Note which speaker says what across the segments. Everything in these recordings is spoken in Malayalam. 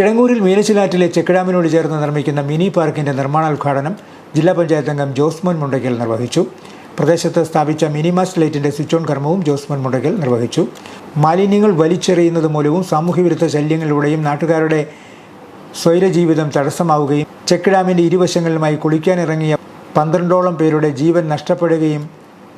Speaker 1: കിഴങ്ങൂരിൽ മീനച്ചിലാറ്റിലെ ചെക്കിടാമിനോട് ചേർന്ന് നിർമ്മിക്കുന്ന മിനി പാർക്കിന്റെ നിർമ്മാണോദ്ഘാടനം ജില്ലാ പഞ്ചായത്ത് അംഗം ജോസ്മോൻ മുണ്ടയ്ക്കൽ നിർവഹിച്ചു. പ്രദേശത്ത് സ്ഥാപിച്ച മിനി മിനിമാസ്റ്റ് ലൈറ്റിന്റെ സ്വിച്ച് ഓൺ കർമ്മവും ജോസ്മോൻ മുണ്ടയ്ക്കൽ നിർവഹിച്ചു. മാലിന്യങ്ങൾ വലിച്ചെറിയുന്നത് മൂലവും സാമൂഹ്യവിരുദ്ധ ശല്യങ്ങളിലൂടെയും നാട്ടുകാരുടെ സ്വൈരജീവിതം തടസ്സമാവുകയും ചെക്ക് ഡാമിന്റെ ഇരുവശങ്ങളിലുമായി കുളിക്കാനിറങ്ങിയ പന്ത്രണ്ടോളം പേരുടെ ജീവൻ നഷ്ടപ്പെടുകയും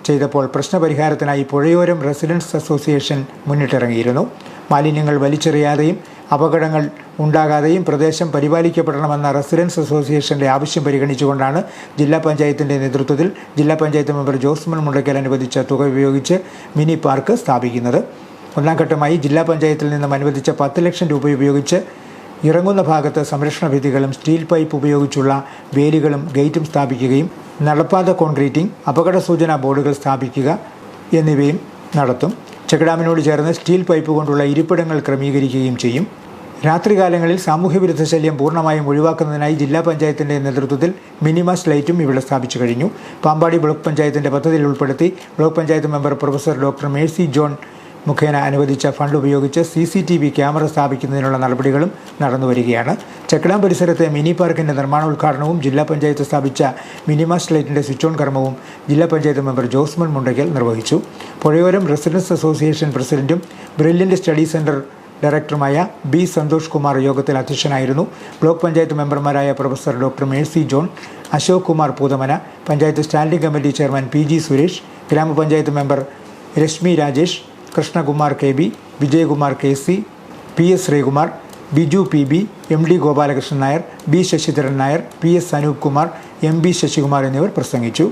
Speaker 1: ചെയ്തപ്പോൾ പ്രശ്നപരിഹാരത്തിനായി പുഴയോരം റെസിഡൻസ് അസോസിയേഷൻ മുന്നിട്ടിറങ്ങിയിരുന്നു. മാലിന്യങ്ങൾ വലിച്ചെറിയാതെയും അപകടങ്ങൾ ഉണ്ടാകാതെയും പ്രദേശം പരിപാലിക്കപ്പെടണമെന്ന റെസിഡൻസ് അസോസിയേഷന്റെ ആവശ്യം പരിഗണിച്ചുകൊണ്ടാണ് ജില്ലാ പഞ്ചായത്തിന്റെ നേതൃത്വത്തിൽ ജില്ലാ പഞ്ചായത്ത് മെമ്പർ ജോസ്മൻ മുണ്ടയ്ക്കൽ അനുവദിച്ച തുക ഉപയോഗിച്ച് മിനി പാർക്ക് സ്ഥാപിക്കുന്നത്. ഒന്നാം ഘട്ടമായി ജില്ലാ പഞ്ചായത്തിൽ നിന്നും അനുവദിച്ച പത്ത് ലക്ഷം രൂപ ഉപയോഗിച്ച് ഇറങ്ങുന്ന ഭാഗത്ത് സംരക്ഷണ ഭിത്തികളും സ്റ്റീൽ പൈപ്പ് ഉപയോഗിച്ചുള്ള വേലികളും ഗേറ്റും സ്ഥാപിക്കുകയും നടപ്പാത കോൺക്രീറ്റിംഗ് അപകട സൂചനാ ബോർഡുകൾ സ്ഥാപിക്കുക എന്നിവയും നടത്തും. ചെക്കഡാമിനോട് ചേർന്ന് സ്റ്റീൽ പൈപ്പ് കൊണ്ടുള്ള ഇരിപ്പിടങ്ങൾ ക്രമീകരിക്കുകയും ചെയ്യും. രാത്രികാലങ്ങളിൽ സാമൂഹ്യവിരുദ്ധ ശല്യം പൂർണമായും ഒഴിവാക്കുന്നതിനായി ജില്ലാ പഞ്ചായത്തിന്റെ നേതൃത്വത്തിൽ മിനിമസ് ലൈറ്റും ഇവിടെ സ്ഥാപിച്ചു കഴിഞ്ഞു. പാമ്പാടി ബ്ലോക്ക് പഞ്ചായത്തിന്റെ പദ്ധതിയിൽ ഉൾപ്പെടുത്തി block panchayat member professor doctor Mercy John മുഖേന അനുവദിച്ച ഫണ്ട് ഉപയോഗിച്ച് C C T V camera സ്ഥാപിക്കുന്നതിനുള്ള നടപടികളും നടന്നുവരികയാണ് ചെക്കഡാം പരിസരത്തെ മിനി പാർക്കിന്റെ നിർമ്മാണോദ്ഘാടനവും ജില്ലാ പഞ്ചായത്ത് സ്ഥാപിച്ച മിനിമാസ് ലൈറ്റിന്റെ സ്വിച്ച് ഓൺ കർമ്മവും ജില്ലാ പഞ്ചായത്ത് മെമ്പർ ജോസ്മൻ മുണ്ടയ്ക്കൽ നിർവഹിച്ചു. പുഴയോരം റെസിഡൻസ് അസോസിയേഷൻ പ്രസിഡന്റും ബ്രില്യന്റ് സ്റ്റഡി സെന്റർ ഡയറക്ടറുമായ ബി സന്തോഷ് കുമാർ യോഗത്തിൽ അധ്യക്ഷനായിരുന്നു. ബ്ലോക്ക് പഞ്ചായത്ത് മെമ്പർമാരായ professor doctor Mercy John Ashok Kumar Poothamana panchayat standing committee chairman P G Suresh grama panchayat member Reshmi Rajesh Krishnakumar K B Vijayakumar K C P S Sreekumar Biju P B M D Gopalakrishnan Nair B Sasidharan Nair P S Anoop Kumar M B Sasikumar എന്നിവർ പ്രസംഗിച്ചു.